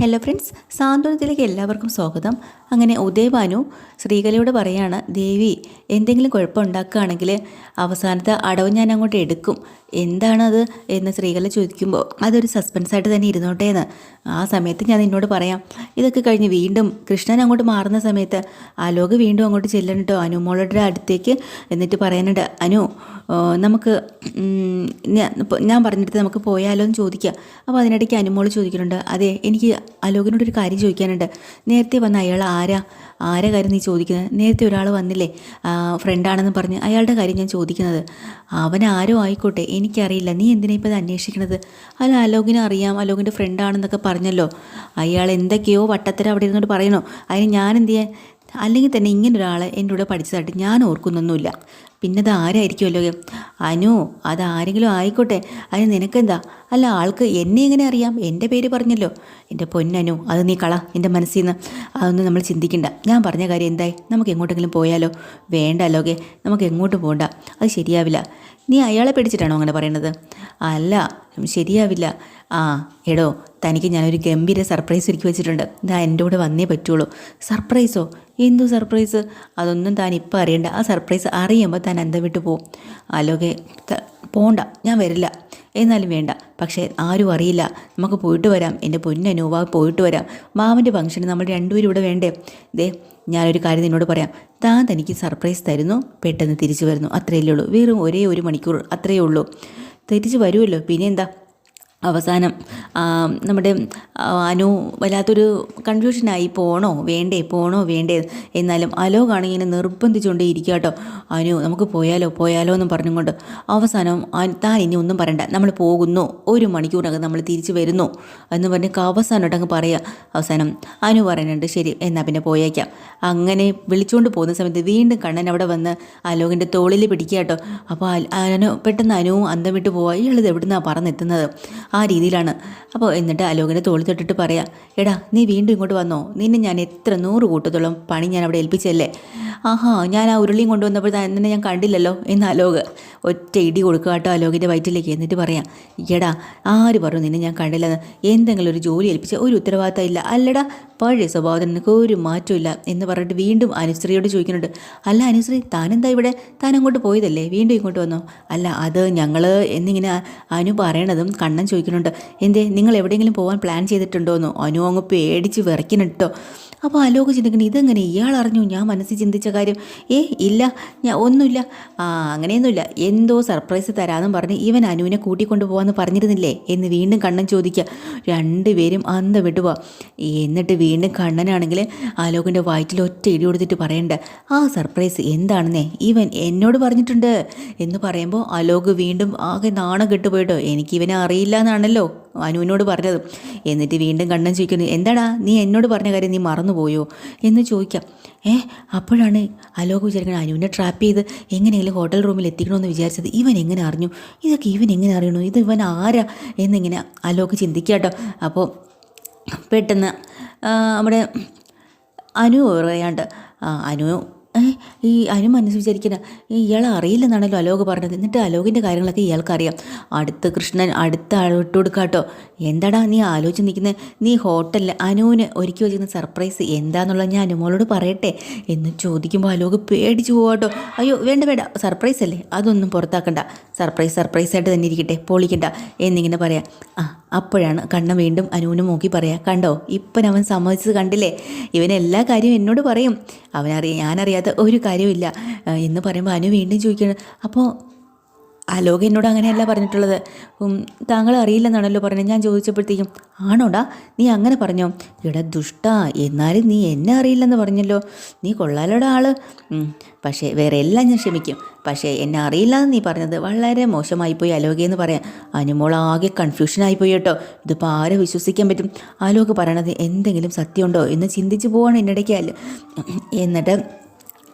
Hello friends സാന്ത്വനത്തിലേക്ക് എല്ലാവർക്കും സ്വാഗതം. അങ്ങനെ ഉദയഭാനു ശ്രീകലയോട് പറയാണ് ദേവി എന്തെങ്കിലും കുഴപ്പമുണ്ടാക്കുകയാണെങ്കിൽ അവസാനത്തെ അടവ് ഞാൻ അങ്ങോട്ട് എടുക്കും. എന്താണത് എന്ന് ശ്രീകല ചോദിക്കുമ്പോൾ അതൊരു സസ്പെൻസായിട്ട് തന്നെ ഇരുന്നോട്ടെ എന്ന്. ആ സമയത്ത് ഞാൻ നിന്നോട് പറയാം ഇതൊക്കെ കഴിഞ്ഞ് വീണ്ടും കൃഷ്ണൻ അങ്ങോട്ട് മാറുന്ന സമയത്ത് ആലോക് വീണ്ടും അങ്ങോട്ട് ചെല്ലണം കേട്ടോ അനുമോളുടെ അടുത്തേക്ക് എന്നിട്ട് പറയാനുണ്ട് അനു നമുക്ക് ഞാൻ പറഞ്ഞിട്ട് നമുക്ക് പോയാലോ എന്ന് ചോദിക്കുക അപ്പോൾ അതിനിടയ്ക്ക് അനുമോൾ ചോദിക്കുന്നുണ്ട് അതെ എനിക്ക് അലോകിനോടൊരു കാര്യം ചോദിക്കാനുണ്ട്. നേരത്തെ വന്ന അയാൾ ആരാ? ആരെ കാര്യം നീ ചോദിക്കുന്നത്? നേരത്തെ ഒരാൾ വന്നില്ലേ? ഫ്രണ്ടാണെന്ന് പറഞ്ഞ് അയാളുടെ കാര്യം ഞാൻ ചോദിക്കുന്നത്. അവൻ ആരോ ആയിക്കോട്ടെ എനിക്കറിയില്ല. നീ എന്തിനാ ഇപ്പോൾ അത് അന്വേഷിക്കണത്? അല്ല അലോകിനെ അറിയാം. അലോകിന്റെ ഫ്രണ്ടാണെന്നൊക്കെ പറഞ്ഞല്ലോ. അയാൾ എന്തൊക്കെയോ വട്ടത്തര അവിടെ ഇരുന്നോട്ട് പറയണോ അതിന് ഞാൻ എന്ത് ചെയ്യാൻ അല്ലെങ്കിൽ തന്നെ ഇങ്ങനെ ഒരാൾ എന്റെ കൂടെ പഠിച്ചതായിട്ട് ഞാൻ ഓർക്കുന്നൊന്നുമില്ല. പിന്നെ അത് ആരായിരിക്കുമല്ലോ അനു അത് ആരെങ്കിലും ആയിക്കോട്ടെ. അതിന് നിനക്കെന്താ? അല്ല ആൾക്ക് എന്നെ എങ്ങനെ അറിയാം? എന്റെ പേര് പറഞ്ഞല്ലോ. എന്റെ പൊന്നനു അത് നീ കള എന്റെ മനസ്സിൽ നിന്ന് അതൊന്നും നമ്മൾ ചിന്തിക്കണ്ട. ഞാൻ പറഞ്ഞ കാര്യം എന്തായി? നമുക്ക് എങ്ങോട്ടെങ്കിലും പോയാലോ? വേണ്ട അല്ലോകെ നമുക്ക് എങ്ങോട്ട് പോകണ്ട അത് ശരിയാവില്ല. നീ അയാളെ പേടിച്ചിട്ടാണോ അങ്ങനെ പറയണത് അല്ല ശരിയാവില്ല. ആ എടോ തനിക്ക് ഞാനൊരു ഗംഭീര സർപ്രൈസ് ഒരുക്കി വെച്ചിട്ടുണ്ട്. ഇതാ എന്റെ കൂടെ വന്നേ പറ്റുള്ളൂ. സർപ്രൈസോ? എന്തു സർപ്രൈസ്? അതൊന്നും താൻ ഇപ്പം അറിയണ്ട. ആ സർപ്രൈസ് അറിയുമ്പോൾ താൻ അന്തം വിട്ടു പോവും? അലോകെ പോണ്ട ഞാൻ വരില്ല. എന്നാലും വേണ്ട. പക്ഷേ ആരും അറിയില്ല. നമുക്ക് പോയിട്ട് വരാം. എന്റെ പൊന്നനുവാ പോയിട്ട് വരാം. മാമന്റെ ഫംഗ്ഷന് നമ്മൾ രണ്ടുപേരും ഇവിടെ വേണ്ടേ? ദേ ഞാനൊരു കാര്യം നിന്നോട് പറയാം. താൻ തനിക്ക് സർപ്രൈസ് തരുന്നു പെട്ടെന്ന് തിരിച്ചു വരുന്നു. അത്രയല്ലേ ഉള്ളൂ. വെറും ഒരേ ഒരു മണിക്കൂർ അത്രയേ ഉള്ളൂ. തിരിച്ചു വരുമല്ലോ. പിന്നെ എന്താ അവസാനം നമ്മുടെ അനു വല്ലാത്തൊരു കൺഫ്യൂഷനായി പോണോ? വേണ്ടേ? പോണോ? വേണ്ടേ? എന്നാലും അലോകാണ് ഇങ്ങനെ നിർബന്ധിച്ചുകൊണ്ടേ ഇരിക്കുക കേട്ടോ അനു നമുക്ക് പോയാലോ? പോയാലോ? എന്ന് പറഞ്ഞുകൊണ്ട് അവസാനം താൻ ഇനി ഒന്നും പറയണ്ട. നമ്മൾ പോകുന്നു. ഒരു മണിക്കൂറിനകം നമ്മൾ തിരിച്ചു വരുന്നു. എന്ന് പറഞ്ഞ് അവസാനമായിട്ട് അങ്ങ് പറയുക അവസാനം അനു പറയുന്നുണ്ട് ശരി എന്നാൽ പിന്നെ പോയേക്കാം. അങ്ങനെ വിളിച്ചുകൊണ്ട് പോകുന്ന സമയത്ത് വീണ്ടും കണ്ണൻ അവിടെ വന്ന് അലോകിന്റെ തോളിൽ പിടിക്കുക കേട്ടോ അപ്പോൾ അനു പെട്ടെന്ന് അനുവും അന്തം വിട്ട് പോവാ. ഇയാളിത് എവിടുന്നാണ് പറന്നെത്തുന്നത്? ആ രീതിയിലാണ്. അപ്പോൾ എന്നിട്ട് അലോകിന്റെ തോളി തൊട്ടിട്ട് പറയാം എടാ നീ വീണ്ടും ഇങ്ങോട്ട് വന്നോ. നിന്നെ ഞാൻ എത്ര നൂറ് കൂട്ടത്തോളം പണി ഞാൻ അവിടെ ഏൽപ്പിച്ചല്ലേ ആഹാ ഞാൻ ആ ഉരുളിയും കൊണ്ടുവന്നപ്പോൾ തന്നെ ഞാൻ കണ്ടില്ലല്ലോ എന്ന് അലോക് ഒറ്റ ഇടി കൊടുക്കുക കേട്ടോ അലോകിന്റെ വയറ്റിലേക്ക്. എന്നിട്ട് പറയാം എടാ ആര് പറഞ്ഞു നിന്നെ ഞാൻ കണ്ടില്ലെന്ന്? എന്തെങ്കിലും ഒരു ജോലി ഏൽപ്പിച്ച ഒരു ഉത്തരവാദിത്തം ഇല്ല. അല്ലടാ പഴയ സ്വഭാവത്തിന് നിനക്ക് ഒരു മാറ്റമില്ല എന്ന് പറഞ്ഞിട്ട് വീണ്ടും അനുശ്രീയോട് ചോദിക്കുന്നുണ്ട്. അല്ല അനുശ്രീ താനെന്താ ഇവിടെ? താൻ അങ്ങോട്ട് പോയതല്ലേ? വീണ്ടും ഇങ്ങോട്ട് വന്നോ? അല്ല അത് ഞങ്ങൾ എന്നിങ്ങനെ അനു പറയണതും കണ്ണൻ ചോദിക്കുന്നുണ്ട് എന്തേ നിങ്ങൾ എവിടെയെങ്കിലും പോകാൻ പ്ലാൻ ചെയ്തിട്ടുണ്ടോ എന്ന് അനു അങ്ങ് പേടിച്ച് വിറയ്ക്കുന്നുണ്ടോ അപ്പോൾ അലോക് ചിന്തിക്കണം ഇതെങ്ങനെ ഇയാൾ അറിഞ്ഞു? ഞാൻ മനസ്സിൽ ചിന്തിച്ച കാര്യം ഏ ഇല്ല ഞാൻ ഒന്നുമില്ല. ആ അങ്ങനെയൊന്നുമില്ല. എന്തോ സർപ്രൈസ് തരാമെന്നും പറഞ്ഞ് ഇവൻ അനുവിനെ കൂട്ടിക്കൊണ്ട് പോകാമെന്ന് പറഞ്ഞിരുന്നില്ലേ? എന്ന് വീണ്ടും കണ്ണൻ ചോദിക്കുക രണ്ടുപേരും അന്ത വിട്ടുപോവാ എന്നിട്ട് വീണ്ടും കണ്ണനാണെങ്കിൽ ആലോകിന്റെ വയറ്റിൽ ഒറ്റ ഇടി കൊടുത്തിട്ട് പറയണ്ട. ആ സർപ്രൈസ് എന്താണെന്നേ? ഇവൻ എന്നോട് പറഞ്ഞിട്ടുണ്ട്. എന്ന് പറയുമ്പോൾ അലോക് വീണ്ടും ആകെ നാണം കെട്ടുപോയിട്ടോ. എനിക്ക് ഇവനെ അറിയില്ല എന്നാണല്ലോ അനുവിനോട് പറഞ്ഞത്. എന്നിട്ട് വീണ്ടും കണ്ണൻ ചോദിക്കുന്നു എന്താടാ നീ എന്നോട് പറഞ്ഞ കാര്യം നീ മറന്നുപോയോ? എന്ന് ചോദിക്കാം. ഏ അപ്പോഴാണ് അലോക് വിചാരിക്കുന്നത് അനുവിനെ ട്രാപ്പ് ചെയ്ത് എങ്ങനെയെങ്കിലും ഹോട്ടൽ റൂമിൽ എത്തിക്കണമെന്ന് വിചാരിച്ചത് ഇവൻ എങ്ങനെ അറിഞ്ഞു? ഇതൊക്കെ ഇവൻ എങ്ങനെ അറിയണു? ഇത് ഇവൻ ആരാ? എന്നിങ്ങനെ അലോക് ചിന്തിക്കുക കേട്ടോ അപ്പോൾ പെട്ടെന്ന് നമ്മുടെ അനു പറയാണ്ട് അനു ഈ അനു മനസ്സ് വിചാരിക്കുന്ന ഇയാളെ അറിയില്ലെന്നാണല്ലോ അലോക് പറഞ്ഞത്. എന്നിട്ട് അലോകിന്റെ കാര്യങ്ങളൊക്കെ ഇയാൾക്കറിയാം. അടുത്ത കൃഷ്ണൻ അടുത്ത ആളോട്ട് കൊടുക്കാട്ടോ എന്താടാ നീ ആലോചിച്ച് നിൽക്കുന്നത് നീ ഹോട്ടലിൽ അനുവിന് ഒരുക്കി വെച്ചിരുന്ന സർപ്രൈസ് എന്താണെന്നുള്ളത് ഞാൻ അനുമോളോട് പറയട്ടെ? എന്ന് ചോദിക്കുമ്പോൾ അലോക് പേടിച്ചു പോവാട്ടോ. അയ്യോ വേണ്ട വേണ്ട. സർപ്രൈസ് അല്ലേ? അതൊന്നും പുറത്താക്കണ്ട. സർപ്രൈസ് സർപ്രൈസ് ആയിട്ട് തന്നെ ഇരിക്കട്ടെ. പൊളിക്കണ്ട. എന്നിങ്ങനെ പറയാം. ആ അപ്പോഴാണ് കണ്ണ വീണ്ടും അനുവിനെ നോക്കി പറയാം കണ്ടോ ഇപ്പം അവൻ സമ്മതിച്ചത് കണ്ടില്ലേ? ഇവൻ എല്ലാ കാര്യവും എന്നോട് പറയും. അവനറിയ ഞാനറിയാത്ത ഒരു കാര്യമില്ല എന്ന് പറയുമ്പോൾ അനു വീണ്ടും ചോദിക്കണം അപ്പോൾ അലോക് എന്നോട് അങ്ങനെയല്ല പറഞ്ഞിട്ടുള്ളത്. താങ്കൾ അറിയില്ലെന്നാണല്ലോ പറഞ്ഞത്. ഞാൻ ചോദിച്ചപ്പോഴത്തേക്കും ആണോടാ നീ അങ്ങനെ പറഞ്ഞോ? എടാ ദുഷ്ട എന്നാലും നീ എന്നെ അറിയില്ലെന്ന് പറഞ്ഞല്ലോ. നീ കൊള്ളാലോടാ ആൾ. പക്ഷേ വേറെ എല്ലാം ഞാൻ ക്ഷമിക്കും. പക്ഷേ എന്നെ അറിയില്ല എന്ന് നീ പറഞ്ഞത് വളരെ മോശമായിപ്പോയി അലോകയെന്ന് പറയാം അനുമോൾ ആകെ കൺഫ്യൂഷനായിപ്പോയി കേട്ടോ. ഇതിപ്പോൾ ആരെ വിശ്വസിക്കാൻ പറ്റും? അലോക് പറയണത് എന്തെങ്കിലും സത്യമുണ്ടോ എന്ന് ചിന്തിച്ചു പോവാണ് എന്നിടയ്ക്ക് എന്നിട്ട്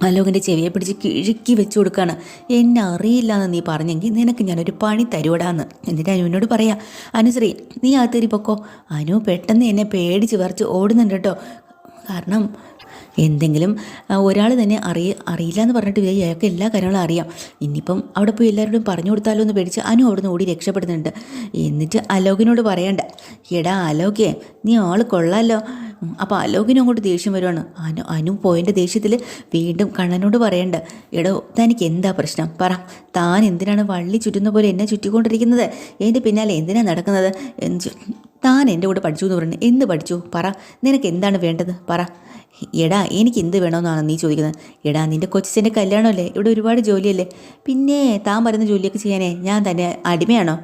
അലോകിന്റെ ചെവിയെ പിടിച്ച് കിഴുക്കി വെച്ചു കൊടുക്കുകയാണ് എന്നെ അറിയില്ല എന്ന് നീ പറഞ്ഞെങ്കിൽ നിനക്ക് ഞാനൊരു പണി തരുവടാന്ന്. എന്നിട്ട് അനുവിനോട് പറയാം അനുശ്രീ നീ അകത്തേരി പൊക്കോ. അനു പെട്ടെന്ന് എന്നെ പേടിച്ച് വരച്ച് ഓടുന്നുണ്ട് കേട്ടോ. കാരണം എന്തെങ്കിലും ഒരാൾ തന്നെ അറിയ അറിയില്ല എന്ന് പറഞ്ഞിട്ട് അയാൾക്ക് എല്ലാ കാര്യങ്ങളും അറിയാം. ഇനിയിപ്പം അവിടെ പോയി എല്ലാവരോടും പറഞ്ഞു കൊടുത്താലോ എന്ന് പേടിച്ച് അനു അവിടുന്ന് ഓടി രക്ഷപ്പെടുന്നുണ്ട്. എന്നിട്ട് അലോകിനോട് പറയണ്ട എടാ അലോകേ നീ ആൾ കൊള്ളാലോ. അപ്പോൾ അലോകിനും അങ്ങോട്ട് ദേഷ്യം വരുവാണ്. അനു അനു പോയന്റെ ദേഷ്യത്തിൽ വീണ്ടും കണ്ണനോട് പറയണ്ട എടോ തനിക്ക് എന്താ പ്രശ്നം? പറ. താൻ എന്തിനാണ് വള്ളി ചുറ്റുന്ന പോലെ എന്നെ ചുറ്റിക്കൊണ്ടിരിക്കുന്നത്? എന്റെ പിന്നാലെ എന്തിനാണ് നടക്കുന്നത്? താൻ എന്റെ കൂടെ പഠിച്ചു എന്ന് പറഞ്ഞു. എന്ത് പഠിച്ചു? പറ. നിനക്ക് എന്താണ് വേണ്ടത്? പറ. എടാ എനിക്ക് എന്ത് വേണമെന്നാണ് നീ ചോദിക്കുന്നത്? എടാ നിന്റെ കൊച്ചിന്റെ കല്യാണമല്ലേ? ഇവിടെ ഒരുപാട് ജോലിയല്ലേ? പിന്നെ താൻ പറയുന്ന ജോലിയൊക്കെ ചെയ്യാനേ ഞാൻ തന്നെ അടിമയാണോ?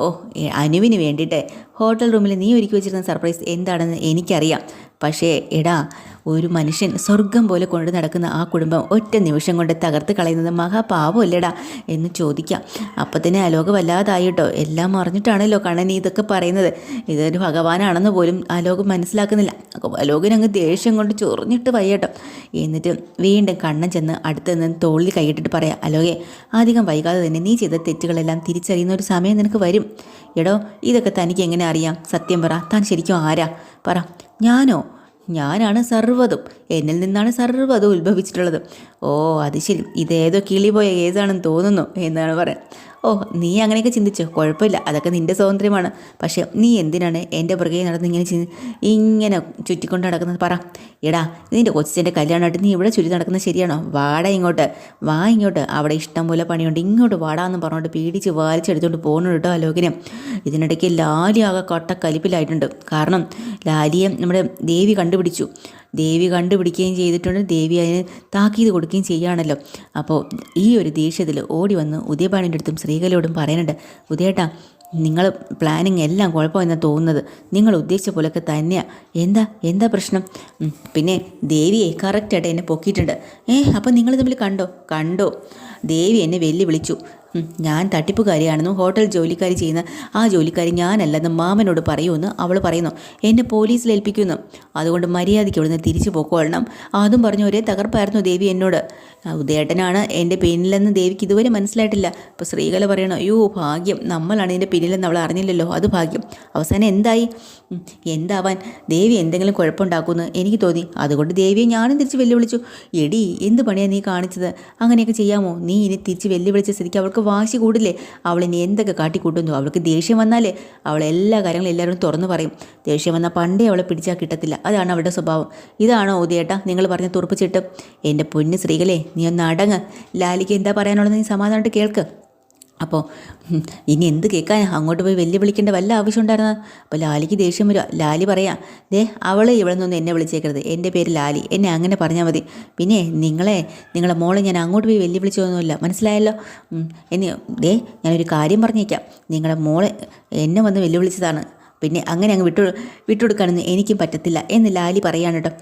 ഓ അനുവിന് വേണ്ടിയിട്ട് ഹോട്ടൽ റൂമിൽ നീ ഒരുക്കി വെച്ചിരുന്ന സർപ്രൈസ് എന്താണെന്ന് എനിക്കറിയാം. പക്ഷേ എടാ ഒരു മനുഷ്യൻ സ്വർഗം പോലെ കൊണ്ട് നടക്കുന്ന ആ കുടുംബം ഒറ്റ നിമിഷം കൊണ്ട് തകർത്ത് കളയുന്നത് മഹാപാപമല്ലേടാ എന്ന് ചോദിക്കാം. അപ്പം തന്നെ അലോക വല്ലാതായിട്ടോ എല്ലാം അറിഞ്ഞിട്ടാണല്ലോ കണ്ണൻ ഇതൊക്കെ പറയുന്നത്. ഇതൊരു ഭഗവാനാണെന്ന് പോലും അലോകം മനസ്സിലാക്കുന്നില്ല. അലോകനങ്ങ് ദേഷ്യം കൊണ്ട് ചൊറിഞ്ഞിട്ട് വയ്യട്ടോ. എന്നിട്ട് വീണ്ടും കണ്ണൻ ചെന്ന് അടുത്ത് നിന്ന് തോളിൽ കൈയിട്ടിട്ട് പറയാം അലോകെ അധികം വൈകാതെ തന്നെ നീ ചെയ്ത തെറ്റുകളെല്ലാം തിരിച്ചറിയുന്ന ഒരു സമയം നിനക്ക് വരും. എടോ ഇതൊക്കെ തനിക്ക് എങ്ങനെ അറിയാം? സത്യം പറ താൻ ശരിക്കും ആരാ? പറ ഞാനോ? ഞാനാണ് സർവതും. എന്നിൽ നിന്നാണ് സർവതും ഉത്ഭവിച്ചിട്ടുള്ളത്. ഓ അത് ശരി. ഇതേതോ കിളി പോയ കേസാണെന്ന് തോന്നുന്നു എന്നാണ് പറയാൻ ഓ നീ അങ്ങനെയൊക്കെ ചിന്തിച്ചോ? കുഴപ്പമില്ല. അതൊക്കെ നിന്റെ സ്വാതന്ത്ര്യമാണ്. പക്ഷേ നീ എന്തിനാണ് എന്റെ പുറകെ നടന്ന് ഇങ്ങനെ ചി- ഇങ്ങനെ ചുറ്റിക്കൊണ്ട് നടക്കുന്നത്? പറ. എടാ നിന്റെ കൊച്ചിന്റെ കല്യാണമായിട്ട് നീ ഇവിടെ ചുറ്റി നടക്കുന്നത് ശരിയാണോ? വാട ഇങ്ങോട്ട്. വാ ഇങ്ങോട്ട്. അവിടെ ഇഷ്ടം പോലെ പണിയുണ്ട്. ഇങ്ങോട്ട് വാടാന്ന് പറഞ്ഞുകൊണ്ട് പീഡിച്ച് വാലിച്ചെടുത്തുകൊണ്ട് പോകണു കേട്ടോ അലോകിനെ ഇതിനിടയ്ക്ക് ലാലി ആകെ കട്ടക്കലിപ്പിലായിട്ടുണ്ട് കാരണം ലാലിയെ നമ്മുടെ ദേവി കണ്ടുപിടിച്ചു. ദേവി കണ്ടുപിടിക്കുകയും ചെയ്തിട്ടുണ്ട്. ദേവി അതിന് താക്കീത് കൊടുക്കുകയും ചെയ്യുകയാണല്ലോ. അപ്പോൾ ഈ ഒരു ദേഷ്യത്തിൽ ഓടി വന്ന് ഉദയപാണിന്റെ അടുത്തും ശ്രീകലയോടും പറയുന്നുണ്ട് ഉദയേട്ടാ നിങ്ങൾ പ്ലാനിങ് എല്ലാം കുഴപ്പമെന്നാണ് തോന്നുന്നത്. നിങ്ങൾ ഉദ്ദേശിച്ച പോലൊക്കെ തന്നെയാണ് എന്താ എന്താ പ്രശ്നം? പിന്നെ ദേവിയെ കറക്റ്റായിട്ട് എന്നെ പൊക്കിയിട്ടുണ്ട്. ഏ അപ്പം നിങ്ങൾ തമ്മിൽ കണ്ടോ? കണ്ടോ. ദേവി എന്നെ വെല്ലുവിളിച്ചു. വിളിച്ചു ഞാൻ തട്ടിപ്പുകാരിയാണെന്ന് ഹോട്ടൽ ജോലിക്കാരി ചെയ്യുന്ന ആ ജോലിക്കാരി ഞാനല്ലെന്ന് മാമനോട് പറയുമെന്ന് അവൾ പറയുന്നു. എന്നെ പോലീസിൽ ഏൽപ്പിക്കുന്നു. അതുകൊണ്ട് മര്യാദയ്ക്ക് ഇവിടുന്ന് തിരിച്ചു പോക്കോളണം അതും പറഞ്ഞു ഒരേ തകർപ്പായിരുന്നു ദേവി എന്നോട്. ഉദയേട്ടനാണ് എന്റെ പിന്നിലെന്ന് ദേവിക്ക് ഇതുവരെ മനസ്സിലായിട്ടില്ല. അപ്പോൾ സ്ത്രീകൾ പറയണം അയ്യോ ഭാഗ്യം. നമ്മളാണ് ഇതിന്റെ പിന്നിലെന്ന് അവൾ അറിഞ്ഞില്ലല്ലോ. അത് ഭാഗ്യം. അവസാനം എന്തായി? എന്താവാൻ? ദേവി എന്തെങ്കിലും കുഴപ്പമുണ്ടാക്കുമെന്ന് എനിക്ക് തോന്നി. അതുകൊണ്ട് ദേവിയെ ഞാനും തിരിച്ച് വെല്ലുവിളിച്ചു. എടി എന്ത് പണിയാണ് നീ കാണിച്ചത്? അങ്ങനെയൊക്കെ ചെയ്യാമോ? നീ ഇനി തിരിച്ച് വെല്ലുവിളിച്ച സ്ഥിതിക്ക് അവൾക്ക് വാശി കൂടില്ലേ? അവൾ ഇനി എന്തൊക്കെ കാട്ടിക്കൂട്ടുന്നു? അവൾക്ക് ദേഷ്യം വന്നാലേ അവൾ എല്ലാ കാര്യങ്ങളും എല്ലാവരും തുറന്നു പറയും. ദേഷ്യം വന്നാൽ പണ്ടേ അവളെ പിടിച്ചാൽ കിട്ടത്തില്ല. അതാണ് അവളുടെ സ്വഭാവം. ഇതാണോ ഓതിയേട്ടാ നിങ്ങൾ പറഞ്ഞ തുറപ്പിച്ചിട്ട് എന്റെ പൊന്ന് സ്ത്രീകളെ നീ ഒന്ന് അടങ്ങ്. ലാലിക്ക് എന്താ പറയാനുള്ളത് നീ സമാധാനമായിട്ട് കേൾക്ക്. അപ്പോൾ ഇനി എന്ത് കേൾക്കാൻ? അങ്ങോട്ട് പോയി വെല്ലുവിളിക്കേണ്ട വല്ല ആവശ്യം ഉണ്ടായിരുന്നത് അപ്പോൾ ലാലിക്ക് ദേഷ്യം വരിക ലാലി പറയാം ദേ അവൾ ഇവിടെ നിന്നൊന്നും എന്നെ വിളിച്ചേക്കരുത്. എന്റെ പേര് ലാലി. എന്നെ അങ്ങനെ പറഞ്ഞാൽ മതി. പിന്നെ നിങ്ങളെ നിങ്ങളെ മോളെ ഞാൻ അങ്ങോട്ട് പോയി വെല്ലുവിളിച്ചതൊന്നുമില്ല മനസ്സിലായല്ലോ? എന്നെ ദേ ഞാനൊരു കാര്യം പറഞ്ഞേക്കാം. നിങ്ങളുടെ മോളെ എന്നെ വന്ന് വെല്ലുവിളിച്ചതാണ്. പിന്നെ അങ്ങനെ അങ്ങ് വിട്ടു വിട്ടുകൊടുക്കാനൊന്നും എനിക്കും പറ്റത്തില്ല എന്ന് ലാലി പറയാണ് കേട്ടോ.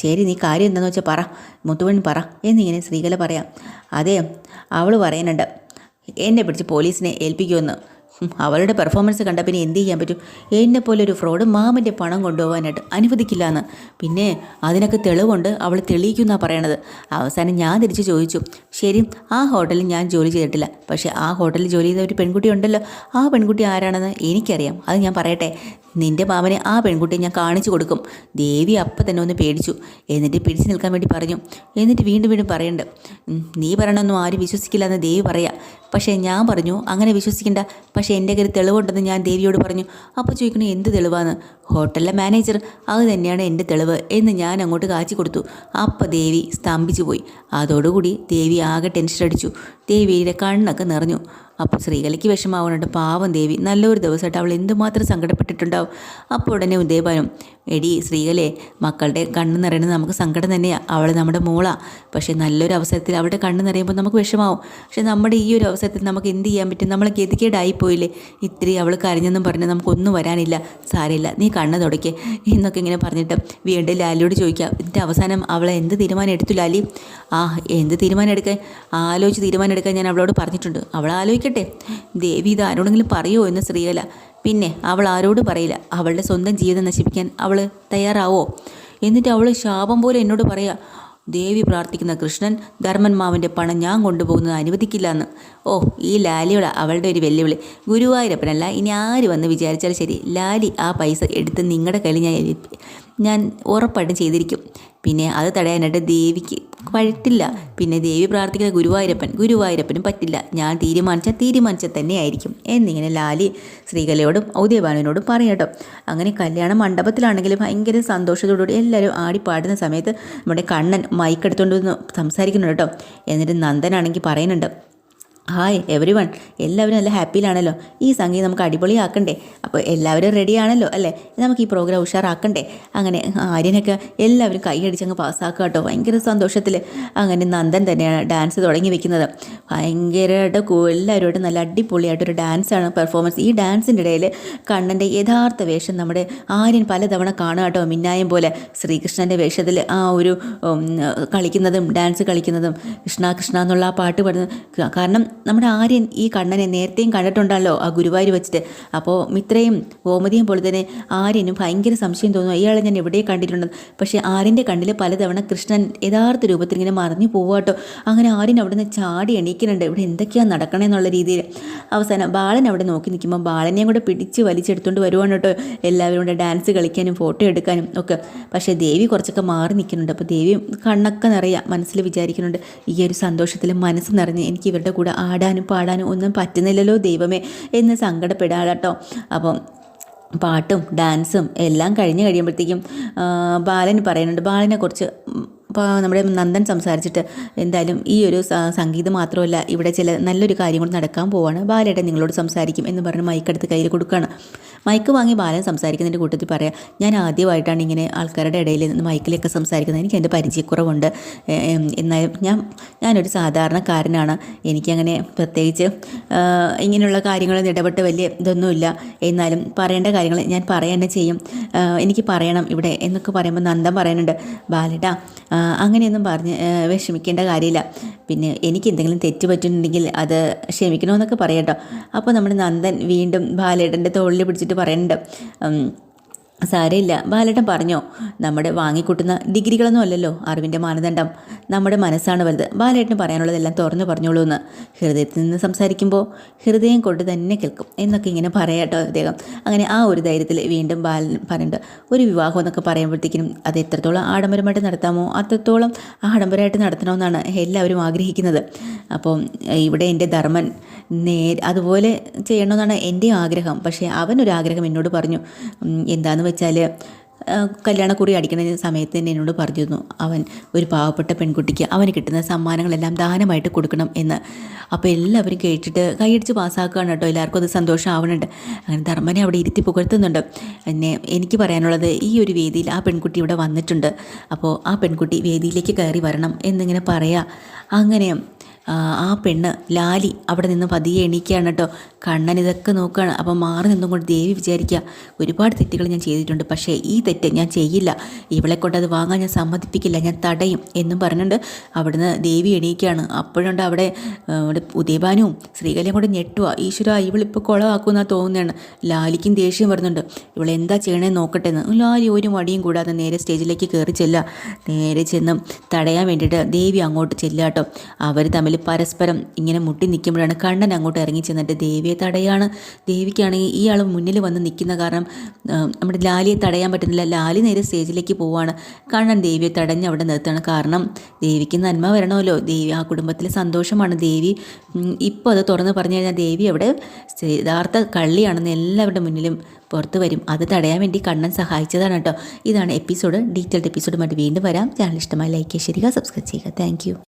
ശരി നീ കാര്യം എന്താണെന്ന് വെച്ചാൽ പറ. മുത്തുവൻ പറ. എന്നിങ്ങനെ ശ്രീകല പറയാം. അതെ അവൾ പറയുന്നുണ്ട് എന്നെ പിടിച്ച് പോലീസിനെ ഏൽപ്പിക്കുമെന്ന്. അവളുടെ പെർഫോമൻസ് കണ്ട പിന്നെ എന്ത് ചെയ്യാൻ പറ്റും? എന്നെ പോലെ ഒരു ഫ്രോഡ് മാമന്റെ പണം കൊണ്ടുപോകാനായിട്ട് അനുവദിക്കില്ല എന്ന് പിന്നെ അതിനൊക്കെ തെളിവുണ്ട്. അവൾ തെളിയിക്കുമെന്നാണ് പറയണത്. അവസാനം ഞാൻ തിരിച്ച് ചോദിച്ചു. ശരി ആ ഹോട്ടലിൽ ഞാൻ ജോലി ചെയ്തിട്ടില്ല. പക്ഷേ ആ ഹോട്ടലിൽ ജോലി ചെയ്ത ഒരു പെൺകുട്ടി ഉണ്ടല്ലോ. ആ പെൺകുട്ടി ആരാണെന്ന് എനിക്കറിയാം. അത് ഞാൻ പറയട്ടെ. നിന്റെ മാമനെ ആ പെൺകുട്ടിയെ ഞാൻ കാണിച്ചു കൊടുക്കും. ദേവി അപ്പം തന്നെ ഒന്ന് പേടിച്ചു. എന്നിട്ട് പിടിച്ചു നിൽക്കാൻ വേണ്ടി പറഞ്ഞു. എന്നിട്ട് വീണ്ടും വീണ്ടും പറയണ്ട്. നീ പറയണമൊന്നും ആരും വിശ്വസിക്കില്ല എന്ന് ദേവി പറയാം. പക്ഷേ ഞാൻ പറഞ്ഞു അങ്ങനെ വിശ്വസിക്കണ്ട. പക്ഷേ എന്റെ കയ്യിൽ തെളിവുണ്ടെന്ന് ഞാൻ ദേവിയോട് പറഞ്ഞു. അപ്പോൾ ചോദിക്കണു എന്ത് തെളിവാണ് ഹോട്ടലിലെ മാനേജർ അത് തന്നെയാണ് എന്റെ തെളിവ് എന്ന് ഞാൻ അങ്ങോട്ട് കാച്ചി കൊടുത്തു. അപ്പോൾ ദേവി സ്തംഭിച്ചു പോയി അതോടുകൂടി ദേവി ആകെ ടെൻഷൻ അടിച്ചു ദേവിയുടെ കണ്ണൊക്കെ നിറഞ്ഞു. അപ്പോൾ ശ്രീകലയ്ക്ക് വിഷമാവുന്നുണ്ട്. പാവം ദേവി നല്ലൊരു ദിവസമായിട്ട് അവൾ എന്തുമാത്രം സങ്കടപ്പെട്ടിട്ടുണ്ടാവും? അപ്പോൾ ഉടനെ ഉദയഭാനും എടി ശ്രീകലെ മക്കളുടെ കണ്ണ് നിറയുന്നത് നമുക്ക് സങ്കടം തന്നെയാണ് അവൾ നമ്മുടെ മോളാണ് പക്ഷേ നല്ലൊരു അവസരത്തിൽ അവളുടെ കണ്ണ് നിറയുമ്പോൾ നമുക്ക് വിഷമാവും. പക്ഷേ നമ്മുടെ ഈ ഒരു അവസരത്തിൽ നമുക്ക് എന്ത് ചെയ്യാൻ പറ്റും? നമ്മൾ ഗതികേടായി പോയില്ലേ? ഇത്തിരി അവൾ കരഞ്ഞെന്നും പറഞ്ഞ് നമുക്കൊന്നും വരാനില്ല. സാരമില്ല നീ കണ്ണ് തുടക്കേ എന്നൊക്കെ ഇങ്ങനെ പറഞ്ഞിട്ട് വീണ്ടും ലാലിയോട് ചോദിക്കാം എന്നിട്ട് അവസാനം അവളെ എന്ത് തീരുമാനം എടുത്തു ലാലി? ആ എന്ത് തീരുമാനം എടുക്കാൻ? ആലോചിച്ച് തീരുമാനം എടുക്കാൻ ഞാൻ അവളോട് പറഞ്ഞിട്ടുണ്ട്. അവൾ ആലോചിക്കട്ടെ. ദേവി ഇത് ആരോടെങ്കിലും പറയുമോ എന്ന് ശ്രീകല പിന്നെ അവൾ ആരോട് പറയില്ല. അവളുടെ സ്വന്തം ജീവിതം നശിപ്പിക്കാൻ അവൾ തയ്യാറാവോ? എന്നിട്ട് അവൾ ശാപം പോലെ എന്നോട് പറയാ ദേവി പ്രാർത്ഥിക്കുന്ന കൃഷ്ണൻ ധർമ്മൻ പണം ഞാൻ കൊണ്ടുപോകുന്നത് അനുവദിക്കില്ല എന്ന് ഓ ഈ ലാലിയുടെ അവളുടെ ഒരു വെല്ലുവിളി. ഗുരുവായൂരപ്പനല്ല ഇനി ആര് വന്ന് വിചാരിച്ചാൽ ശരി ലാലി ആ പൈസ എടുത്ത് നിങ്ങളുടെ കയ്യിൽ ഞാൻ ഞാൻ ഉറപ്പായിട്ടും ചെയ്തിരിക്കും. പിന്നെ അത് തടയാനായിട്ട് ദേവിക്ക് പറ്റില്ല പിന്നെ ദേവി പ്രാർത്ഥിക്കുന്ന ഗുരുവായൂരപ്പൻ ഗുരുവായൂരപ്പനും പറ്റില്ല. ഞാൻ തീരുമാനിച്ചാൽ തീരുമാനിച്ചാൽ തന്നെ ആയിരിക്കും എന്നിങ്ങനെ ലാലി ശ്രീകലയോടും ഔദ്യഭാനുവിനോടും പറയട്ടോ അങ്ങനെ കല്യാണ മണ്ഡപത്തിലാണെങ്കിലും ഭയങ്കര സന്തോഷത്തോടുകൂടി എല്ലാവരും ആടി പാടുന്ന സമയത്ത് നമ്മുടെ കണ്ണൻ മൈക്ക് എടുത്തുകൊണ്ട് വന്ന് സംസാരിക്കുന്നുണ്ട് കേട്ടോ. എന്നിട്ട് നന്ദനാണെങ്കിൽ പറയുന്നുണ്ട് ഹായ് എവറി വൺ എല്ലാവരും നല്ല ഹാപ്പിയിലാണല്ലോ. ഈ സംഗീതം നമുക്ക് അടിപൊളിയാക്കണ്ടേ? അപ്പോൾ എല്ലാവരും റെഡിയാണല്ലോ അല്ലേ? നമുക്ക് ഈ പ്രോഗ്രാം ഉഷാറാക്കണ്ടേ? അങ്ങനെ ആര്യനൊക്കെ എല്ലാവരും കൈയടിച്ച് അങ്ങ് പാസ്സാക്കുക കേട്ടോ. ഭയങ്കര സന്തോഷത്തിൽ അങ്ങനെ നന്ദൻ തന്നെയാണ് ഡാൻസ് തുടങ്ങി വെക്കുന്നത്. ഭയങ്കരമായിട്ട് എല്ലാവരുമായിട്ട് നല്ല അടിപൊളിയായിട്ടൊരു ഡാൻസാണ് പെർഫോമൻസ് ഈ ഡാൻസിന്റെ ഇടയിൽ കണ്ണന്റെ യഥാർത്ഥ വേഷം നമ്മുടെ ആര്യൻ പലതവണ കാണുക കേട്ടോ മിന്നായം പോലെ. ശ്രീകൃഷ്ണന്റെ വേഷത്തിൽ ആ ഒരു കളിക്കുന്നതും ഡാൻസ് കളിക്കുന്നതും കൃഷ്ണ കൃഷ്ണ എന്നുള്ള ആ പാട്ട് പാടുന്നത്. കാരണം നമ്മുടെ ആര്യൻ ഈ കണ്ണനെ നേരത്തെയും കണ്ടിട്ടുണ്ടല്ലോ ആ ഗുരുവായൂർ വെച്ചിട്ട്. അപ്പോൾ മിത്രയും ഗോമതിയും പോലെ തന്നെ ആര്യനും ഭയങ്കര സംശയം തോന്നുന്നു. അയാളെ ഞാൻ എവിടെ കണ്ടിട്ടുണ്ട്? പക്ഷേ ആര്യന്റെ കണ്ണിൽ പലതവണ കൃഷ്ണൻ യഥാർത്ഥ രൂപത്തിൽ ഇങ്ങനെ മറിഞ്ഞു പോവാട്ടോ അങ്ങനെ ആര്യൻ അവിടെ നിന്ന് ചാടി എണീക്കുന്നുണ്ട്. ഇവിടെ എന്തൊക്കെയാണ് നടക്കണേ എന്നുള്ള രീതിയിൽ. അവസാനം ബാലൻ അവിടെ നോക്കി നിൽക്കുമ്പോൾ ബാലനെയും കൂടെ പിടിച്ച് വലിച്ചെടുത്തുകൊണ്ട് വരുവാണ് കേട്ടോ. എല്ലാവരും കൂടെ ഡാൻസ് കളിക്കാനും ഫോട്ടോ എടുക്കാനും ഒക്കെ. പക്ഷേ ദേവി കുറച്ചൊക്കെ മാറി നിൽക്കുന്നുണ്ട്. അപ്പോൾ ദേവി കണ്ണൊക്കെ നിറയുക മനസ്സിൽ വിചാരിക്കുന്നുണ്ട്. ഈ ഒരു സന്തോഷത്തിൽ മനസ്സ് നിറഞ്ഞ് എനിക്ക് ഇവരുടെ കൂടെ ആടാനും പാടാനും ഒന്നും പറ്റുന്നില്ലല്ലോ ദൈവമേ എന്ന് സങ്കടപ്പെടാട്ടോ അപ്പം പാട്ടും ഡാൻസും എല്ലാം കഴിഞ്ഞ് കഴിയുമ്പോഴത്തേക്കും ബാലൻ പറയുന്നുണ്ട് ബാലനെ കുറിച്ച് ഇപ്പോൾ നമ്മുടെ നന്ദൻ സംസാരിച്ചിട്ട് എന്തായാലും ഈ ഒരു സംഗീതം മാത്രമല്ല ഇവിടെ ചില നല്ലൊരു കാര്യം കൂടി നടക്കാൻ പോവാണ്. ബാലേട്ടൻ നിങ്ങളോട് സംസാരിക്കും എന്ന് പറഞ്ഞ് മൈക്കെടുത്ത് കയ്യിൽ കൊടുക്കുകയാണ് മൈക്ക് വാങ്ങി ബാലൻ സംസാരിക്കുന്നതിന്റെ കൂട്ടത്തിൽ പറയാം ഞാൻ ആദ്യമായിട്ടാണ് ഇങ്ങനെ ആൾക്കാരുടെ ഇടയിൽ നിന്ന് മൈക്കിലൊക്കെ സംസാരിക്കുന്നത്. എനിക്ക് എന്റെ പരിചയക്കുറവുണ്ട്. എന്നാലും ഞാൻ ഞാനൊരു സാധാരണക്കാരനാണ്. എനിക്കങ്ങനെ പ്രത്യേകിച്ച് ഇങ്ങനെയുള്ള കാര്യങ്ങളിൽ ഇടപെട്ട് വലിയ ഇതൊന്നുമില്ല. എന്നാലും പറയേണ്ട കാര്യങ്ങൾ ഞാൻ പറയാൻ തന്നെ ചെയ്യും എനിക്ക് പറയണം ഇവിടെ എന്നൊക്കെ പറയുമ്പോൾ നന്ദൻ പറയുന്നുണ്ട് ബാലേട്ടാ അങ്ങനെയൊന്നും പറഞ്ഞ് വിഷമിക്കേണ്ട കാര്യമില്ല. പിന്നെ എനിക്ക് എന്തെങ്കിലും തെറ്റ് പറ്റുന്നുണ്ടെങ്കിൽ അത് ക്ഷമിക്കണമെന്നൊക്കെ പറയട്ടോ. അപ്പോൾ നമ്മുടെ നന്ദൻ വീണ്ടും ബാലേട്ടന്റെ തോളിൽ പിടിച്ചിട്ട് പറയുന്നുണ്ട് ഉം, സാരമില്ല ബാലേട്ടൻ പറഞ്ഞോ നമ്മുടെ വാങ്ങിക്കൂട്ടുന്ന ഡിഗ്രികളൊന്നും അല്ലല്ലോ അറിവിന്റെ മാനദണ്ഡം. നമ്മുടെ മനസ്സാണ് വലുത്. ബാലേട്ടന് പറയാനുള്ളതെല്ലാം തുറന്നു പറഞ്ഞോളൂ എന്ന്. ഹൃദയത്തിൽ നിന്ന് സംസാരിക്കുമ്പോൾ ഹൃദയം കൊണ്ട് തന്നെ കേൾക്കും എന്നൊക്കെ ഇങ്ങനെ പറയാട്ടോ അദ്ദേഹം അങ്ങനെ ആ ഒരു ധൈര്യത്തിൽ വീണ്ടും ബാലൻ പറയുന്നുണ്ട് ഒരു വിവാഹം എന്നൊക്കെ പറയുമ്പോഴത്തേക്കും അത് എത്രത്തോളം ആഡംബരമായിട്ട് നടത്താമോ അത്രത്തോളം ആഡംബരമായിട്ട് നടത്തണമെന്നാണ് എല്ലാവരും ആഗ്രഹിക്കുന്നത്. അപ്പോൾ ഇവിടെ എന്റെ ധർമ്മൻ നേരെ അതുപോലെ ചെയ്യണമെന്നാണ് എന്റെ ആഗ്രഹം. പക്ഷേ അവനൊരാഗ്രഹം എന്നോട് പറഞ്ഞു. ഉം, എന്താന്ന് വെച്ചാൽ കല്യാണക്കുറി അടിക്കുന്ന സമയത്ത് തന്നെ എന്നോട് പറഞ്ഞിരുന്നു അവൻ ഒരു പാവപ്പെട്ട പെൺകുട്ടിക്ക് അവന് കിട്ടുന്ന സമ്മാനങ്ങളെല്ലാം ദാനമായിട്ട് കൊടുക്കണം എന്ന്. അപ്പോൾ എല്ലാവരും കേട്ടിട്ട് കൈയടിച്ച് പാസ്സാക്കുകയാണ് കേട്ടോ. എല്ലാവർക്കും അത് സന്തോഷമാവുന്നുണ്ട് അങ്ങനെ ധർമ്മനെ അവിടെ ഇരുത്തി പുകഴ്ത്തുന്നുണ്ട്. എന്നെ എനിക്ക് പറയാനുള്ളത് ഈ ഒരു വേദിയിൽ ആ പെൺകുട്ടി ഇവിടെ വന്നിട്ടുണ്ട്. അപ്പോൾ ആ പെൺകുട്ടി വേദിയിലേക്ക് കയറി വരണം എന്നിങ്ങനെ പറയുക അങ്ങനെ ആ, പെണ്ണ് ലാലി അവിടെ നിന്ന് പതിയെ എണീക്കുകയാണ് കേട്ടോ. കണ്ണൻ ഇതൊക്കെ നോക്കുകയാണ്. അപ്പം മാറി നിന്നും കൊണ്ട് ദേവി വിചാരിക്കുക ഒരുപാട് തെറ്റുകൾ ഞാൻ ചെയ്തിട്ടുണ്ട്. പക്ഷേ ഈ തെറ്റ് ഞാൻ ചെയ്യില്ല. ഇവളെ കൊണ്ട് അത് വാങ്ങാൻ ഞാൻ സമ്മതിപ്പിക്കില്ല. ഞാൻ തടയും എന്നും പറഞ്ഞുകൊണ്ട് അവിടുന്ന് ദേവി എണീക്കുകയാണ്. അപ്പോഴുണ്ട് അവിടെ ഇവിടെ ഉദയഭാനുവും ശ്രീകലയും കൂടെ ഞെട്ടുക ഈശ്വര ഇവളിപ്പോൾ കുളമാക്കുമെന്നാണ് തോന്നുന്നതാണ്. ലാലിക്കും ദേഷ്യം വരുന്നുണ്ട്. ഇവളെന്താ ചെയ്യണേ നോക്കട്ടെ എന്ന് ലാലി ഒരു മടിയും കൂടാതെ നേരെ സ്റ്റേജിലേക്ക് കയറി ചെല്ലുക. നേരെ ചെന്ന് തടയാൻ വേണ്ടിയിട്ട് ദേവി അങ്ങോട്ട് ചെല്ലുക കേട്ടോ. അവർ തമ്മിൽ പരസ്പരം ഇങ്ങനെ മുട്ടി നിൽക്കുമ്പോഴാണ് കണ്ണൻ അങ്ങോട്ട് ഇറങ്ങി ചെന്നിട്ട് ദേവിയെ തടയാണ്. ദേവിക്കാണെങ്കിൽ ഈ ആൾ മുന്നിൽ വന്ന് നിൽക്കുന്ന കാരണം നമ്മുടെ ലാലിയെ തടയാൻ പറ്റുന്നില്ല. ലാലി നേരെ സ്റ്റേജിലേക്ക് പോവാണ്. കണ്ണൻ ദേവിയെ തടഞ്ഞ് അവിടെ നിർത്തുകയാണ്. കാരണം ദേവിക്ക് നന്മ വരണമല്ലോ. ദേവി ആ കുടുംബത്തിൽ സന്തോഷമാണ്. ദേവി ഇപ്പോൾ അത് തുറന്ന് പറഞ്ഞു കഴിഞ്ഞാൽ ദേവി അവിടെ യഥാർത്ഥ കള്ളിയാണെന്ന് എല്ലാവരുടെ മുന്നിലും പുറത്ത് വരും. അത് തടയാൻ വേണ്ടി കണ്ണൻ സഹായിച്ചതാണ് കേട്ടോ. ഇതാണ് എപ്പിസോഡ് ഡീറ്റെയിൽഡ് എപ്പിസോഡുമായിട്ട് വീണ്ടും വരാം. ചാനൽ ഇഷ്ടമായി ലൈക്ക് ചെയ്യുക സബ്സ്ക്രൈബ് ചെയ്യുക. താങ്ക്